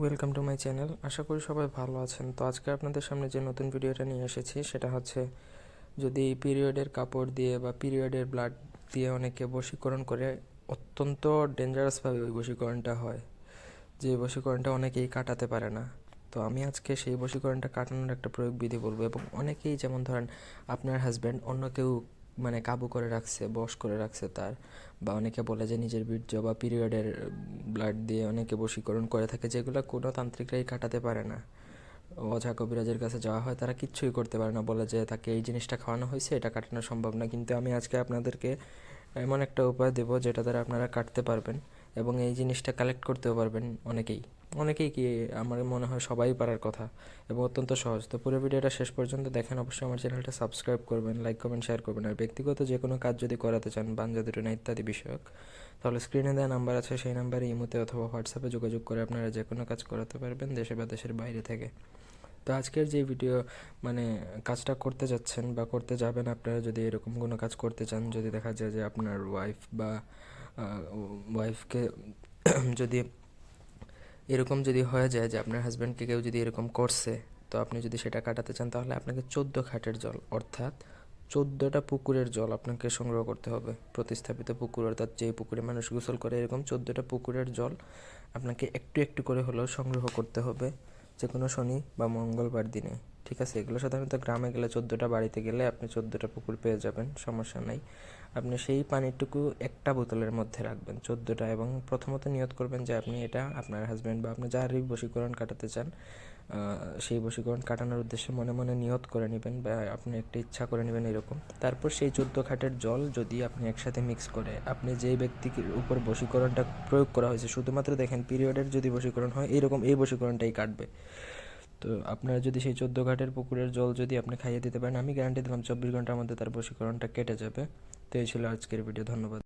Welcome to my channel আশা করি সবাই ভালো আছেন। তো আজকে আপনাদের সামনে যে নতুন ভিডিওটা নিয়ে এসেছি, সেটা হচ্ছে যদি পিরিয়ডের কাপড় দিয়ে বা পিরিয়ডের ব্লাড দিয়ে অনেকে বশীকরণ করে, অত্যন্ত ডেঞ্জারাসভাবে ওই বশীকরণটা হয়। যে বশীকরণটা অনেকেই কাটাতে পারে না। তো আমি আজকে সেই বশীকরণটা কাটানোর একটা প্রয়োগ বিধি বলব এবং অনেকেই যেমন ধরেন আপনার হাজব্যান্ড অন্য কেউ মানে কাবু করে রাখছে, বশ করে রাখছে তার। বা অনেকে বলে যে নিজের বীর্য বা পিরিয়ডের ব্লাড দিয়ে অনেকে বশীকরণ করে থাকে, যেগুলো কোনো তান্ত্রিকরাই কাটাতে পারে না। অজা কবিরাজের কাছে যাওয়া হয়, তারা কিচ্ছুই করতে পারে না, বলে যে তাকে এই জিনিসটা খাওয়ানো হয়েছে, এটা কাটানো সম্ভব না। কিন্তু আমি আজকে আপনাদেরকে এমন একটা উপায় দেবো, যেটা দ্বারা আপনারা কাটতে পারবেন। এবং এই জিনিসটা কালেক্ট করতেও পারবেন অনেকেই। অনেকেই কি আমার মনে হয় সবাই পারার কথা এবং অত্যন্ত সহজ। তো পুরো ভিডিওটা শেষ পর্যন্ত দেখেন। অবশ্যই আমার চ্যানেলটা সাবস্ক্রাইব করবেন লাইক কমেন্ট শেয়ার করবেন। আর ব্যক্তিগত যে কোনো কাজ যদি করাতে চান, বাঞ্জা দুটনা ইত্যাদি বিষয়ক, তাহলে স্ক্রিনে দেওয়া নাম্বার আছে, সেই নাম্বারে ইমোতে অথবা হোয়াটসঅ্যাপে যোগাযোগ করে আপনারা যে কোনো কাজ করাতে পারবেন দেশে বা দেশের বাইরে থেকে। তো আজকের যে ভিডিও মানে কাজটা করতে যাচ্ছেন বা করতে যাবেন আপনারা যদি এরকম কোনো কাজ করতে চান, যদি দেখা যায় যে আপনার ওয়াইফ বা ওয়াইফকে যদি এরকম যদি হয়ে যায় যে আপনার হাজব্যান্ডকে কেউ যদি এরকম করছে, তো আপনি যদি সেটা কাটাতে চান, তাহলে আপনাকে চোদ্দ খাটের জল, অর্থাৎ চোদ্দোটা পুকুরের জল আপনাকে সংগ্রহ করতে হবে। প্রতিস্থাপিত পুকুর, অর্থাৎ যে পুকুরে মানুষ গোসল করে, এরকম চোদ্দোটা পুকুরের জল আপনাকে একটু একটু করে হলেও সংগ্রহ করতে হবে। যে কোনো শনি বা মঙ্গলবার দিনে, ঠিক আছে? এগুলো সাধারণত গ্রামে গেলে চোদ্দোটা বাড়িতে গেলে আপনি চোদ্দোটা পুকুর পেয়ে যাবেন, সমস্যা নাই। আপনি সেই পানিটুকু একটা বোতলের মধ্যে রাখবেন, চোদ্দোটা এবং প্রথমত নিয়ত করবেন যে আপনি এটা আপনার হাজব্যান্ড বা আপনি যারই বশীকরণ কাটাতে চান সেই বশীকরণ কাটানোর উদ্দেশ্যে মনে মনে নিয়ত করে নেবেন বা আপনি একটা ইচ্ছা করে নেবেন এরকম। তারপর সেই চোদ্দ খাটের জল যদি আপনি একসাথে মিক্স করে, আপনি যেই ব্যক্তির উপর বশীকরণটা প্রয়োগ করা হয়েছে, শুধুমাত্র দেখেন পিরিয়ডের যদি বশীকরণ হয়, এরকম এই বশীকরণটাই কাটবে। তো আপনারা যদি সেই চোদ্দ ঘাটের পুকুরের জল যদি আপনি খাইয়ে দিতে পারেন, আমি গ্যারান্টি দিলাম চব্বিশ ঘণ্টার মধ্যে তার বশীকরণটা কেটে যাবে। তো এই ছিল আজকের ভিডিও ধন্যবাদ।